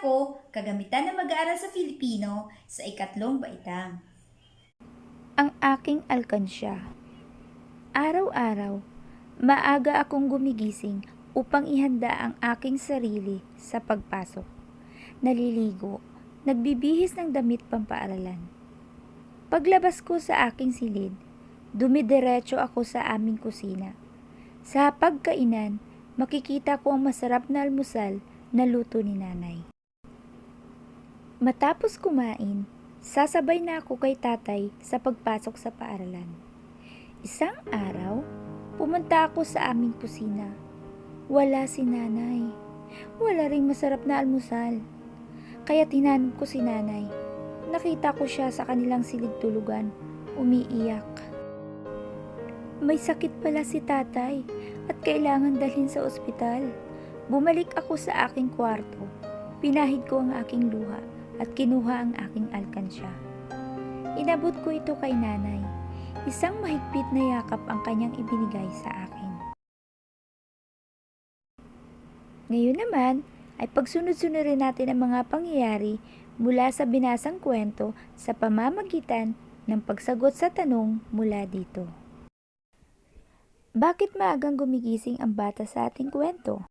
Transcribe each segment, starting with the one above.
ako, kagamitan na mag-aaral sa Filipino sa ikatlong baitang. ang aking alkansya. Araw-araw, maaga akong gumigising upang ihanda ang aking sarili sa pagpasok. Naliligo, nagbibihis ng damit pampaaralan. Paglabas ko sa aking silid, dumidiretso ako sa aming kusina. Sa pagkainan, makikita ko ang masarap na almusal na luto ni nanay. Matapos kumain, Sasabay na ako kay tatay sa pagpasok sa paaralan. Isang araw, pumunta ako sa aming kusina. Wala si nanay. Wala ring masarap na almusal. Kaya tinanong ko si nanay. Nakita ko siya sa kanilang silid tulugan, umiiyak. May sakit pala si tatay at kailangan dalhin sa ospital. Bumalik ako sa aking kwarto. Pinahid ko ang aking luha at kinuha ang aking alkansya. Inabot ko ito kay nanay. Isang mahigpit na yakap ang kanyang ibinigay sa akin. Ngayon naman ay pagsunod-sunurin natin ang mga pangyayari mula sa binasang kwento sa pamamagitan ng pagsagot sa tanong mula dito. Bakit maagang gumigising ang bata sa ating kwento?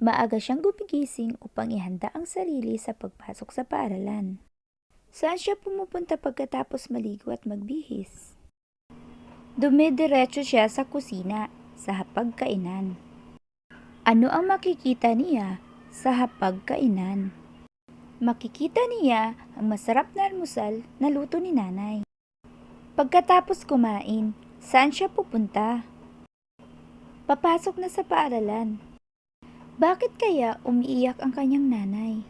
Maaga siyang gumigising upang ihanda ang sarili sa pagpasok sa paaralan. Saan siya pumupunta pagkatapos maligo at magbihis? Dumidiretso siya sa kusina sa hapagkainan. Ano ang makikita niya sa hapagkainan? Makikita niya ang masarap na almusal na luto ni nanay. Pagkatapos kumain, saan siya pupunta? Papasok na sa paaralan. Bakit kaya umiiyak ang kanyang nanay?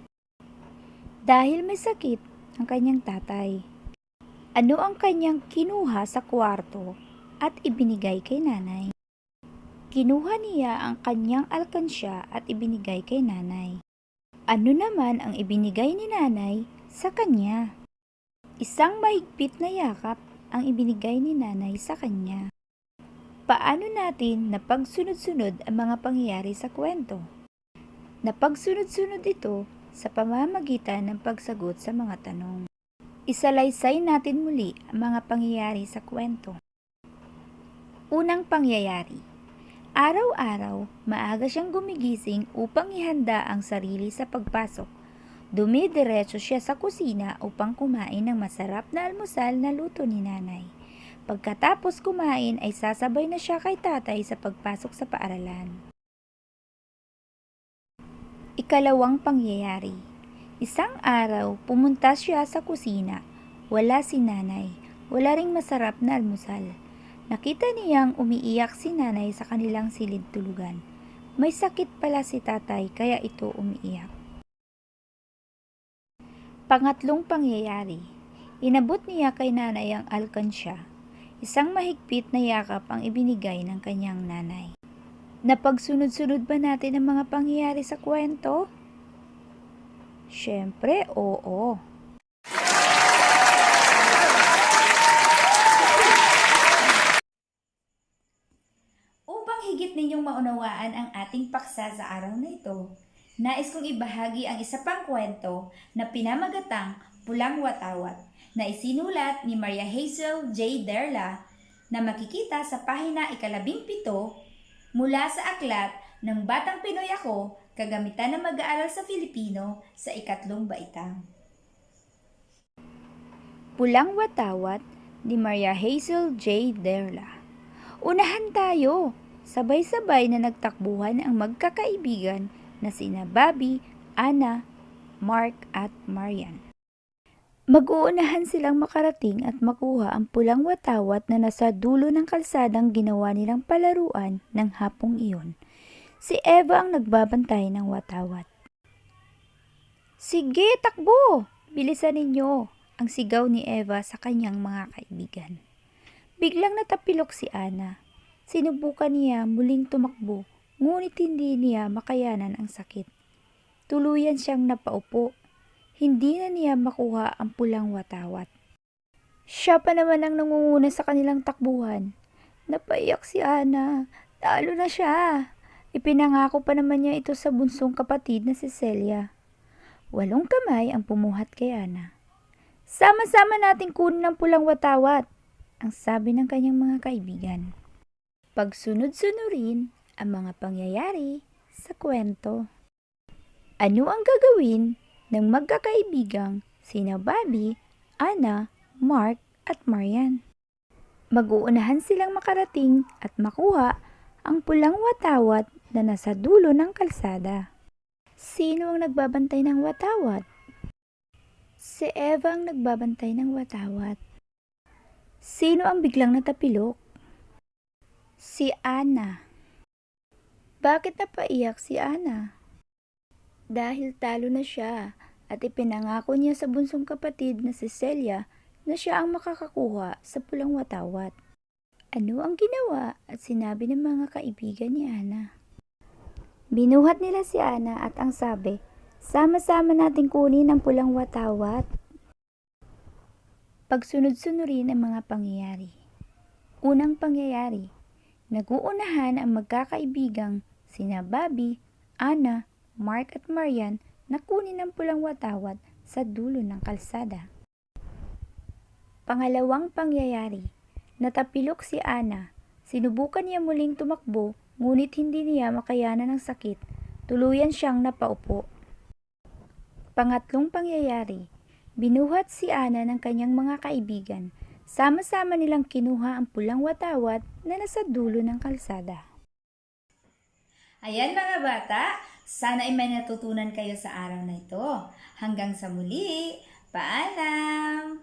Dahil may sakit ang kanyang tatay. Ano ang kanyang kinuha sa kwarto at ibinigay kay nanay? Kinuha niya ang kanyang alkansya at ibinigay kay nanay. Ano naman ang ibinigay ni nanay sa kanya? Isang mahigpit na yakap ang ibinigay ni nanay sa kanya. Paano natin na pagsunod-sunod ang mga pangyayari sa kwento? Na pagsunod-sunod ito sa pamamagitan ng pagsagot sa mga tanong. Isalaysay natin muli ang mga pangyayari sa kwento. Unang pangyayari. Araw-araw, maaga siyang gumigising upang ihanda ang sarili sa pagpasok. Dumidiretso siya sa kusina upang kumain ng masarap na almusal na luto ni nanay. Pagkatapos kumain ay sasabay na siya kay tatay sa pagpasok sa paaralan. Ikalawang pangyayari. Isang araw, pumunta siya sa kusina. Wala si nanay. Wala ring masarap na almusal. Nakita niyang umiiyak si nanay sa kanilang silid tulugan. May sakit pala si tatay kaya ito umiiyak. Pangatlong pangyayari. Inabot niya kay nanay ang alkansya. Isang mahigpit na yakap ang ibinigay ng kanyang nanay. Napagsunod-sunod ba natin ang mga pangyayari sa kwento? Siyempre, oo. Upang higit ninyong maunawaan ang ating paksa sa araw na ito, nais kong ibahagi ang isa pang kwento na pinamagatang Pulang Watawat na isinulat ni Maria Hazel J. Derla na makikita sa pahina ikalabing pito mula sa aklat ng Batang Pinoy Ako, kagamitan na mag-aaral sa Filipino sa ikatlong baitang. Pulang Watawat ni Maria Hazel J. Derla. Unahan tayo! Sabay-sabay na nagtakbuhan ang magkakaibigan na sina Bobby, Anna, Mark at Marian. Mag-uunahan silang makarating at makuha ang pulang watawat na nasa dulo ng kalsadang ginawa nilang palaruan ng hapong iyon. Si Eva ang nagbabantay ng watawat. Sige, takbo! Bilisan ninyo! Ang sigaw ni Eva sa kanyang mga kaibigan. Biglang natapilok si Ana. Sinubukan niya muling tumakbo, ngunit hindi niya makayanan ang sakit. Tuluyan siyang napaupo hindi na niya makuha ang pulang watawat. Siya pa naman ang nangunguna sa kanilang takbuhan. Napaiyak si Ana. Talo na siya. Ipinangako pa naman niya ito sa bunsong kapatid na si Celia. Walong kamay ang pumuhat kay Ana. Sama-sama nating kunin ang pulang watawat, ang sabi ng kanyang mga kaibigan. Pagsunod-sunurin ang mga pangyayari sa kwento. Ano ang gagawin ng magkakaibigang sina Bobby, Ana, Mark at Marian? Mag-uunahan silang makarating at makuha ang pulang watawat na nasa dulo ng kalsada. Sino ang nagbabantay ng watawat? Si Eva ang nagbabantay ng watawat. Sino ang biglang natapilok? Si Ana. Bakit napaiyak si Ana? Dahil talo na siya at ipinangako niya sa bunsong kapatid na si Celia na siya ang makakakuha sa pulang watawat. Ano ang ginawa at sinabi ng mga kaibigan ni Ana? Binuhat nila si Ana at ang sabi, Sama-sama nating kunin ang pulang watawat. Pagsunod-sunurin ang mga pangyayari. Unang pangyayari, naguunahan ang magkakaibigang sina Bobby, Ana, Mark at Marian na kunin ang pulang watawat sa dulo ng kalsada. Pangalawang pangyayari, natapilok si Ana. Sinubukan niya muling tumakbo ngunit hindi niya makayanan ng sakit. Tuluyan siyang napaupo. Pangatlong pangyayari, binuhat si Ana ng kanyang mga kaibigan. Sama-sama nilang kinuha ang pulang watawat na nasa dulo ng kalsada. Ayan mga bata, sana ay may natutunan kayo sa araw na ito. Hanggang sa muli, paalam!